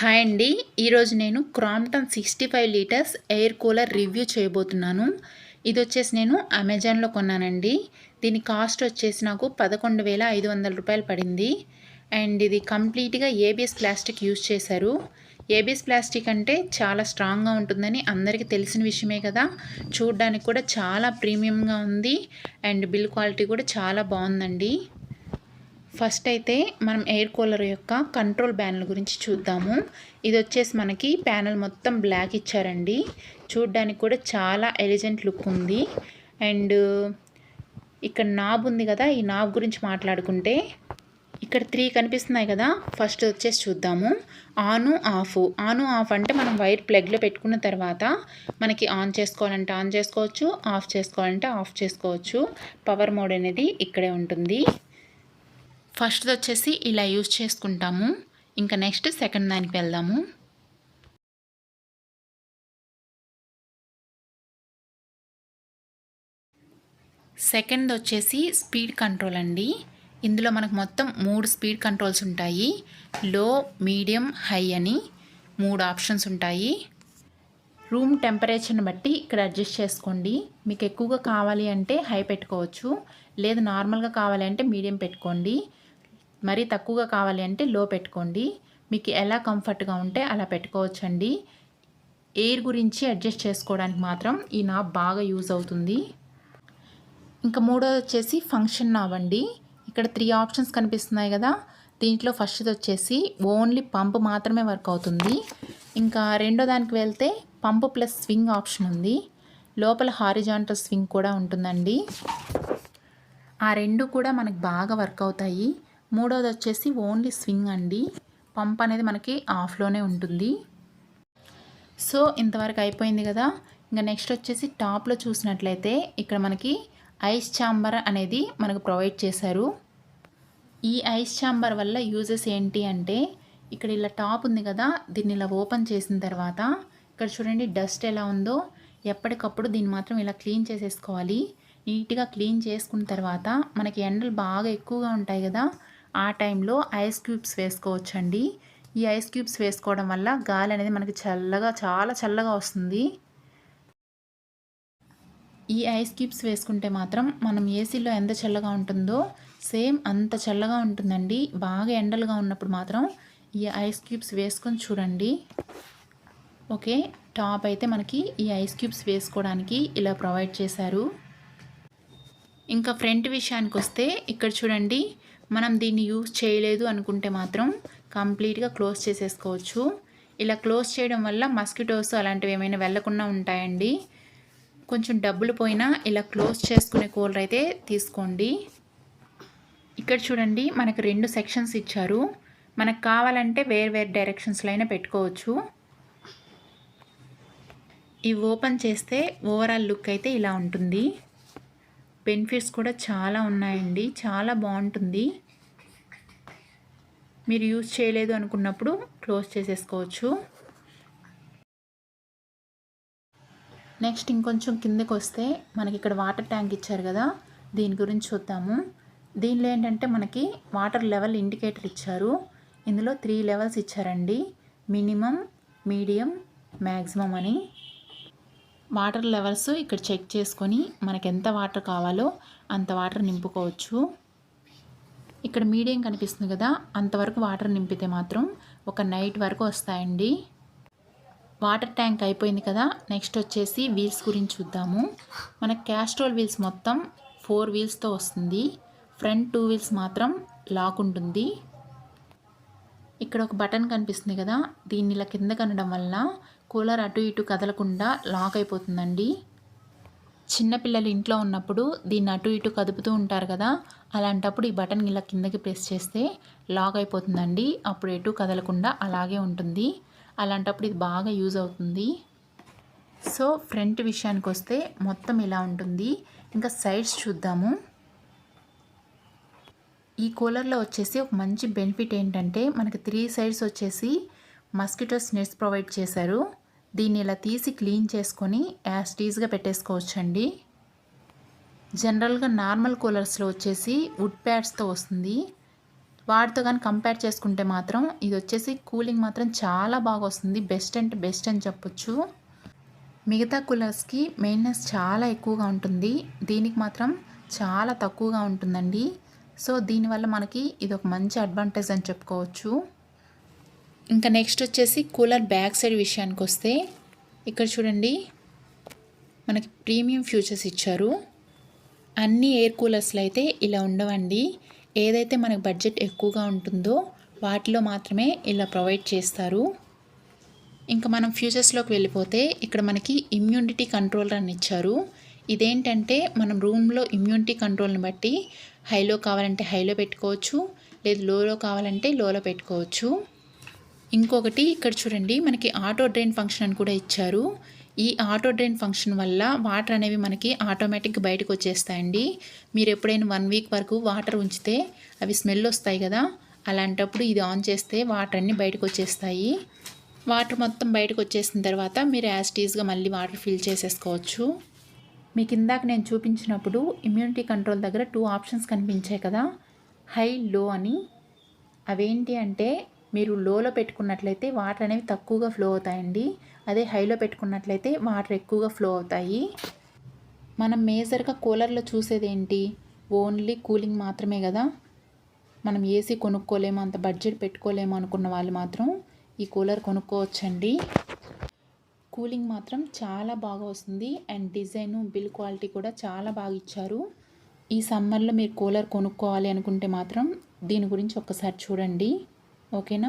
Hi అండి. ఈరోజు నేను Crompton sixty five litres air cooler review చేయబోతున్నాను. ఇది వచ్చేసి నేను అమెజాన్లో కొన్నానండి. దీని కాస్ట్ వచ్చేసి నాకు పదకొండు వేల ఐదు వందల రూపాయలు పడింది. అండ్ ఇది కంప్లీట్గా ఏబిఎస్ ప్లాస్టిక్ యూజ్ చేశారు. ఏబిఎస్ ప్లాస్టిక్ అంటే చాలా స్ట్రాంగ్గా ఉంటుందని అందరికీ తెలిసిన విషయమే కదా. చూడడానికి కూడా చాలా ప్రీమియంగా ఉంది. అండ్ బిల్ క్వాలిటీ కూడా చాలా బాగుందండి. ఫస్ట్ అయితే మనం ఎయిర్ కూలర్ యొక్క కంట్రోల్ ప్యానల్ గురించి చూద్దాము. ఇది వచ్చేసి మనకి ప్యానల్ మొత్తం బ్లాక్ ఇచ్చారండి. చూడ్డానికి కూడా చాలా ఎలిజెంట్ లుక్ ఉంది. అండ్ ఇక్కడ నాబ్ ఉంది కదా ఈ నాబ్ గురించి మాట్లాడుకుంటే ఇక్కడ త్రీ కనిపిస్తున్నాయి కదా. ఫస్ట్ వచ్చేసి చూద్దాము. ఆను ఆఫ్ ఆను ఆఫ్ అంటే మనం వైర్ ప్లగ్లో పెట్టుకున్న తర్వాత మనకి ఆన్ చేసుకోవాలంటే ఆన్ చేసుకోవచ్చు ఆఫ్ చేసుకోవాలంటే ఆఫ్ చేసుకోవచ్చు. పవర్ మోడ్ అనేది ఇక్కడే ఉంటుంది. ఫస్ట్ వచ్చేసి ఇలా యూజ్ చేసుకుంటాము. ఇంకా నెక్స్ట్ సెకండ్ దానికి వెళ్దాము. సెకండ్ వచ్చేసి స్పీడ్ కంట్రోల్ అండి. ఇందులో మనకు మొత్తం మూడు స్పీడ్ కంట్రోల్స్ ఉంటాయి. లో మీడియం హై అని మూడు ఆప్షన్స్ ఉంటాయి. రూమ్ టెంపరేచర్ని బట్టి ఇక్కడ అడ్జస్ట్ చేసుకోండి. మీకు ఎక్కువగా కావాలి అంటే హై పెట్టుకోవచ్చు. లేదు నార్మల్గా కావాలి అంటే మీడియం పెట్టుకోండి. మరీ తక్కువగా కావాలి అంటే లో పెట్టుకోండి. మీకు ఎలా కంఫర్ట్గా ఉంటే అలా పెట్టుకోవచ్చండి. ఎయిర్ గురించి అడ్జస్ట్ చేసుకోవడానికి మాత్రం ఈ నాబ్ బాగా యూజ్ అవుతుంది. ఇంకా మూడోది వచ్చేసి ఫంక్షన్ నాబ్ అండి. ఇక్కడ త్రీ ఆప్షన్స్ కనిపిస్తున్నాయి కదా. దీంట్లో ఫస్ట్ వచ్చేసి ఓన్లీ పంప్ మాత్రమే వర్క్ అవుతుంది. ఇంకా రెండో దానికి వెళ్తే పంప్ ప్లస్ స్వింగ్ ఆప్షన్ ఉంది. లోపల హారిజాంటల్ స్వింగ్ కూడా ఉంటుందండి. ఆ రెండు కూడా మనకు బాగా వర్క్ అవుతాయి. మూడోది వచ్చేసి ఓన్లీ స్వింగ్ అండి. పంప్ అనేది మనకి ఆఫ్లోనే ఉంటుంది. సో ఇంతవరకు అయిపోయింది కదా. ఇంకా నెక్స్ట్ వచ్చేసి టాప్లో చూసినట్లయితే ఇక్కడ మనకి ఐస్ ఛాంబర్ అనేది మనకు ప్రొవైడ్ చేశారు. ఈ ఐస్ ఛాంబర్ వల్ల యూజెస్ ఏంటి అంటే ఇక్కడ ఇలా టాప్ ఉంది కదా దీన్ని ఇలా ఓపెన్ చేసిన తర్వాత ఇక్కడ చూడండి డస్ట్ ఎలా ఉందో. ఎప్పటికప్పుడు దీన్ని మాత్రం ఇలా క్లీన్ చేసేసుకోవాలి. నీట్గా క్లీన్ చేసుకున్న తర్వాత మనకి ఎండలు బాగా ఎక్కువగా ఉంటాయి కదా ఆ టైంలో ఐస్ క్యూబ్స్ వేసుకోవచ్చండి. ఈ ఐస్ క్యూబ్స్ వేసుకోవడం వల్ల గాలి అనేది మనకి చల్లగా చాలా చల్లగా వస్తుంది. ఈ ఐస్ క్యూబ్స్ వేసుకుంటే మాత్రం మనం ఏసీలో ఎంత చల్లగా ఉంటుందో సేమ్ అంత చల్లగా ఉంటుందండి. బాగా ఎండలుగా ఉన్నప్పుడు మాత్రం ఈ ఐస్ క్యూబ్స్ వేసుకొని చూడండి. ఓకే టాప్ అయితే మనకి ఈ ఐస్ క్యూబ్స్ వేసుకోవడానికి ఇలా ప్రొవైడ్ చేశారు. ఇంకా ఫ్రంట్ విషయానికి వస్తే ఇక్కడ చూడండి మనం దీన్ని యూజ్ చేయలేదు అనుకుంటే మాత్రం కంప్లీట్గా క్లోజ్ చేసేసుకోవచ్చు. ఇలా క్లోజ్ చేయడం వల్ల మస్కిటోస్ అలాంటివి ఏమైనా వెళ్ళకుండా ఉంటాయండి. కొంచెం డబ్బులు పోయినా ఇలా క్లోజ్ చేసుకునే కూలర్ అయితే తీసుకోండి. ఇక్కడ చూడండి మనకు రెండు సెక్షన్స్ ఇచ్చారు. మనకు కావాలంటే వేరు వేరు డైరెక్షన్స్లో అయినా పెట్టుకోవచ్చు. ఇవి ఓపెన్ చేస్తే ఓవరాల్ లుక్ అయితే ఇలా ఉంటుంది. బెనిఫిట్స్ కూడా చాలా ఉన్నాయండి. చాలా బాగుంటుంది. మీరు యూజ్ చేయలేదు అనుకున్నప్పుడు క్లోజ్ చేసేసుకోవచ్చు. నెక్స్ట్ ఇంకొంచెం కిందకి వస్తే మనకి ఇక్కడ వాటర్ ట్యాంక్ ఇచ్చారు కదా దీని గురించి చూద్దాము. దీనిలో ఏంటంటే మనకి వాటర్ లెవెల్ ఇండికేటర్ ఇచ్చారు. ఇందులో త్రీ లెవెల్స్ ఇచ్చారండి. మినిమం మీడియం మ్యాక్సిమం అని. వాటర్ లెవెల్స్ ఇక్కడ చెక్ చేసుకొని మనకు ఎంత వాటర్ కావాలో అంత వాటర్ నింపుకోవచ్చు. ఇక్కడ మీడియం కనిపిస్తుంది కదా అంతవరకు వాటర్ నింపితే మాత్రం ఒక నైట్ వరకు వస్తాయండి. వాటర్ ట్యాంక్ అయిపోయింది కదా నెక్స్ట్ వచ్చేసి వీల్స్ గురించి చూద్దాము. మన క్యాస్ట్రోల్ వీల్స్ మొత్తం ఫోర్ వీల్స్తో వస్తుంది. ఫ్రంట్ టూ వీల్స్ మాత్రం లాక్ ఉంటుంది. ఇక్కడ ఒక బటన్ కనిపిస్తుంది కదా దీన్ని ఇలా కింద కనడం వల్ల కూలర్ అటు ఇటు కదలకుండా లాక్ అయిపోతుందండి. చిన్నపిల్లలు ఇంట్లో ఉన్నప్పుడు దీన్ని అటు ఇటు కదుపుతూ ఉంటారు కదా అలాంటప్పుడు ఈ బటన్ ఇలా కిందకి ప్రెస్ చేస్తే లాక్ అయిపోతుందండి. అప్పుడు ఎటు కదలకుండా అలాగే ఉంటుంది. అలాంటప్పుడు ఇది బాగా యూజ్ అవుతుంది. సో ఫ్రంట్ విషయానికి వస్తే మొత్తం ఇలా ఉంటుంది. ఇంకా సైడ్స్ చూద్దాము. ఈ కూలర్లో వచ్చేసి ఒక మంచి బెనిఫిట్ ఏంటంటే మనకి త్రీ సైడ్స్ వచ్చేసి మస్కిటోస్ నెట్స్ ప్రొవైడ్ చేశారు. దీన్ని ఇలా తీసి క్లీన్ చేసుకొని యాస్టీజ్గా పెట్టేసుకోవచ్చండి. జనరల్గా నార్మల్ కూలర్స్లో వచ్చేసి వుడ్ ప్యాడ్స్తో వస్తుంది. వాటితో కానీ కంపేర్ చేసుకుంటే మాత్రం ఇది వచ్చేసి కూలింగ్ మాత్రం చాలా బాగా వస్తుంది. బెస్ట్ అంటే బెస్ట్ అని చెప్పొచ్చు. మిగతా కూలర్స్కి మెయింటెనెన్స్ చాలా ఎక్కువగా ఉంటుంది. దీనికి మాత్రం చాలా తక్కువగా ఉంటుందండి. సో దీనివల్ల మనకి ఇది ఒక మంచి అడ్వాంటేజ్ అని చెప్పుకోవచ్చు. ఇంకా నెక్స్ట్ వచ్చేసి కూలర్ బ్యాక్ సైడ్ విషయానికి వస్తే ఇక్కడ చూడండి మనకి ప్రీమియం ఫ్యూచర్స్ ఇచ్చారు. అన్ని ఎయిర్ కూలర్స్లో అయితే ఇలా ఉండవండి. ఏదైతే మనకు బడ్జెట్ ఎక్కువగా ఉంటుందో వాటిలో మాత్రమే ఇలా ప్రొవైడ్ చేస్తారు. ఇంకా మనం ఫ్యూచర్స్లోకి వెళ్ళిపోతే ఇక్కడ మనకి ఇమ్యూనిటీ కంట్రోలర్ అని ఇచ్చారు. ఇదేంటంటే మనం రూమ్లో ఇమ్యూనిటీ కంట్రోల్ని బట్టి హైలో కావాలంటే హైలో పెట్టుకోవచ్చు లేదు లోలో కావాలంటే లోలో పెట్టుకోవచ్చు. ఇంకొకటి ఇక్కడ చూడండి మనకి ఆటో డ్రైన్ ఫంక్షన్ అని కూడా ఇచ్చారు. ఈ ఆటో డ్రైన్ ఫంక్షన్ వల్ల వాటర్ అనేవి మనకి ఆటోమేటిక్గా బయటకు వచ్చేస్తాయండి. మీరు ఎప్పుడైనా వన్ వీక్ వరకు వాటర్ ఉంచితే అవి స్మెల్ వస్తాయి కదా అలాంటప్పుడు ఇది ఆన్ చేస్తే వాటర్ అన్నీ బయటకు వచ్చేస్తాయి. వాటర్ మొత్తం బయటకు వచ్చేసిన తర్వాత మీరు యాస్టీస్గా మళ్ళీ వాటర్ ఫిల్ చేసేసుకోవచ్చు. మీకు ఇందాక నేను చూపించినప్పుడు ఇమ్యూనిటీ కంట్రోల్ దగ్గర టూ ఆప్షన్స్ కనిపించాయి కదా హై లో అని. అవేంటి అంటే మీరు లోలో పెట్టుకున్నట్లయితే వాటర్ అనేవి తక్కువగా ఫ్లో అవుతాయండి. అదే హైలో పెట్టుకున్నట్లయితే వాటర్ ఎక్కువగా ఫ్లో అవుతాయి. మనం మేజర్గా కూలర్లో చూసేది ఏంటి ఓన్లీ కూలింగ్ మాత్రమే కదా? మనం ఏసీ కొనుక్కోలేము అంత బడ్జెట్ పెట్టుకోలేము అనుకున్న వాళ్ళు మాత్రం ఈ కూలర్ కొనుక్కోవచ్చండి. కూలింగ్ మాత్రం చాలా బాగా వస్తుంది అండ్ డిజైను బిల్ క్వాలిటీ కూడా చాలా బాగా ఇచ్చారు. ఈ సమ్మర్లో మీరు కూలర్ కొనుక్కోవాలి అనుకుంటే మాత్రం దీని గురించి ఒక్కసారి చూడండి. ఓకేనా?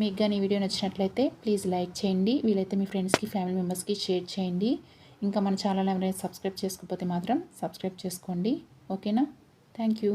మీకు కానీ ఈ వీడియో నచ్చినట్లయితే ప్లీజ్ లైక్ చేయండి. వీలైతే మీ ఫ్రెండ్స్కి ఫ్యామిలీ మెంబర్స్కి షేర్ చేయండి. ఇంకా మన ఛానల్ ఎవరైనా సబ్స్క్రైబ్ చేసుకోకపోతే మాత్రం సబ్స్క్రైబ్ చేసుకోండి. ఓకేనా? Thank you.